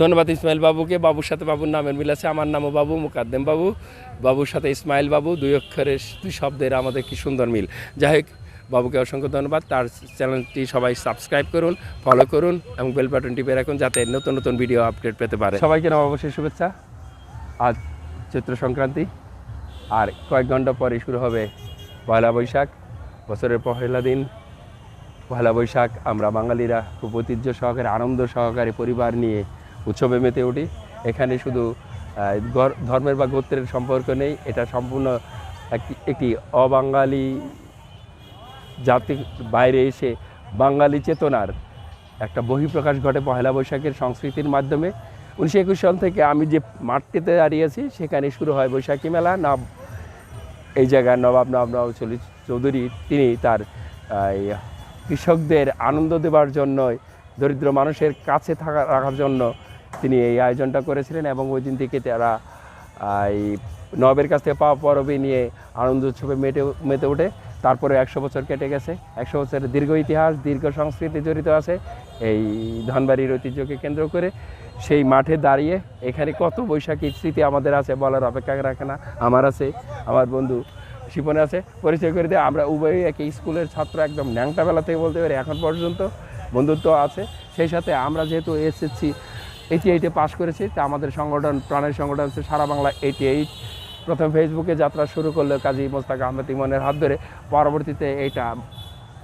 ধন্যবাদ ইসমাইল বাবুকে। বাবুর সাথে বাবুর নামের মিল আছে। আমার নামও বাবু, মুকাদ্দেম বাবু। বাবুর সাথে ইসমাইল বাবু। দুই অক্ষরের, দুই শব্দের আমাদের কি সুন্দর মিল। যাই হোক, বাবুকে অসংখ্য ধন্যবাদ। তার চ্যানেলটি সবাই সাবস্ক্রাইব করুন ফলো করুন এবং বেল বাটন টিপে রাখুন যাতে নতুন নতুন ভিডিও আপডেট পেতে পারে। সবাইকে নববর্ষের শুভেচ্ছা। আজ চৈত্র সংক্রান্তি। আর কয়েক ঘণ্টা পরে শুরু হবে পয়লা বৈশাখ। বছরের পহেলা দিন। পয়লা বৈশাখ, আমরা বাঙালিরা খুব ঐতিহ্য সহকারে, আনন্দ সহকারে পরিবার নিয়ে উৎসবে মেতে উঠি। এখানে শুধু ধর্মের বা গোত্রের সম্পর্ক নেই, এটা সম্পূর্ণ একটি অবাঙালি জাতির বাইরে এসে বাঙালি চেতনার একটা বহিঃপ্রকাশ ঘটে পহেলা বৈশাখের সংস্কৃতির মাধ্যমে। উনিশশো একুশ সাল থেকে আমি যে মাঠটিতে দাঁড়িয়ে আছি, সেখানে শুরু হয় বৈশাখী মেলা। না এই জায়গায় নবাব নবাব নবাব চৌধুরী, তিনি তার কৃষকদের আনন্দ দেওয়ার জন্য দরিদ্র মানুষের কাছে থাকা, রাখার জন্য তিনি এই আয়োজনটা করেছিলেন এবং ওই দিন থেকে তারা এই নবের কাছ থেকে পাওয়া পরবে নিয়ে আনন্দ উৎসবে মেটে মেতে ওঠে। তারপরে একশো বছর কেটে গেছে। একশো বছরের দীর্ঘ ইতিহাস, দীর্ঘ সংস্কৃতি জড়িত আছে এই ধনবাড়ির ঐতিহ্যকে কেন্দ্র করে। সেই মাঠে দাঁড়িয়ে এখানে কত বৈশাখী স্মৃতি আমাদের আছে বলার অপেক্ষা রাখে না। আমার আছে, আমার বন্ধু শিপনে আছে। পরিচয় করে দিয়ে আমরা উভয়ই একই স্কুলের ছাত্র, একদম ন্যাংটা বেলা থেকে বলতে পারি, এখন পর্যন্ত বন্ধুত্ব আছে। সেই সাথে আমরা যেহেতু এসএসসি এইটি এইটে পাস করেছি। তা আমাদের সংগঠন, প্রাণের সংগঠন হচ্ছে সারা বাংলা এইটি এইট। প্রথম ফেসবুকে যাত্রা শুরু করল কাজী মোস্তাক আহমেদ ইমনের হাত ধরে। পরবর্তীতে এইটা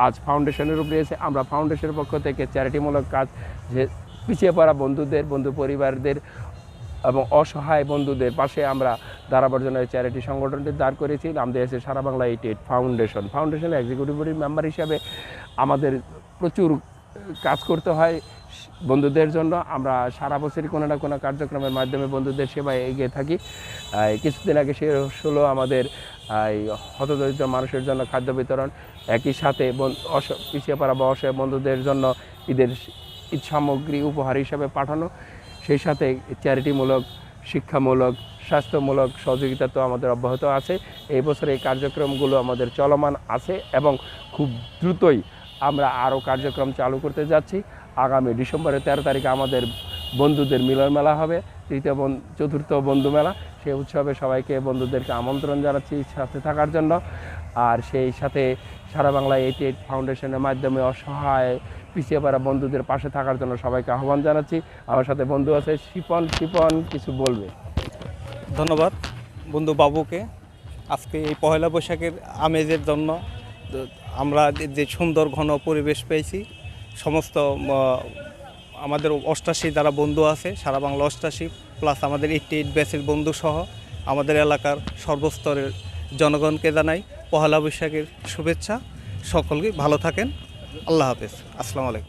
আজ ফাউন্ডেশনের উপরে এসে আমরা ফাউন্ডেশনের পক্ষ থেকে চ্যারিটিমূলক কাজ যে পিছিয়ে পড়া বন্ধুদের, বন্ধু পরিবারদের এবং অসহায় বন্ধুদের পাশে আমরা দাঁড়াবার জন্য চ্যারিটি সংগঠনটি দাঁড় করেছি। নাম দিয়েছে সারা বাংলা এইটি এইট ফাউন্ডেশন ফাউন্ডেশনের এক্সিকিউটিভ বডি মেম্বার হিসাবে আমাদের প্রচুর কাজ করতে হয় বন্ধুদের জন্য। আমরা সারা বছরই কোনো না কোনো কার্যক্রমের মাধ্যমে বন্ধুদের সেবায় এগিয়ে থাকি। কিছুদিন আগে সে হলো আমাদের হতদরিদ্র মানুষের জন্য খাদ্য বিতরণ, একই সাথে পিছিয়ে পড়া বা অসহায় বন্ধুদের জন্য ঈদের ঈদ সামগ্রী উপহার হিসাবে পাঠানো। সেই সাথে চ্যারিটিমূলক, শিক্ষামূলক, স্বাস্থ্যমূলক সহযোগিতা তো আমাদের অব্যাহত আছে। এই বছর এই কার্যক্রমগুলো আমাদের চলমান আছে এবং খুব দ্রুতই আমরা আরও কার্যক্রম চালু করতে যাচ্ছি। আগামী ডিসেম্বরের তেরো তারিখে আমাদের বন্ধুদের মিলন মেলা হবে, তৃতীয় চতুর্থ বন্ধু মেলা। সেই উৎসবে সবাইকে বন্ধুদেরকে আমন্ত্রণ জানাচ্ছি সাথে থাকার জন্য। আর সেই সাথে সারা বাংলা এইটি এইট ফাউন্ডেশনের মাধ্যমে অসহায় পিছিয়ে পড়া বন্ধুদের পাশে থাকার জন্য সবাইকে আহ্বান জানাচ্ছি। আমার সাথে বন্ধু আছে শিপন। শিপন, কিছু বলবে? ধন্যবাদ বন্ধু বাবুকে। আজকে এই পয়লা বৈশাখের আমেজের জন্য আমরা যে- সুন্দর ঘন পরিবেশ পেয়েছি, সমস্ত আমাদের অষ্টাশি যারা বন্ধু আছে, সারা বাংলা অষ্টাশি প্লাস আমাদের এইটটি এইট ব্যাচের বন্ধুসহ আমাদের এলাকার সর্বস্তরের জনগণকে জানাই পহেলা বৈশাখের শুভেচ্ছা। সকলকে ভালো থাকেন। আল্লাহ হাফেজ। আসসালামু আলাইকুম।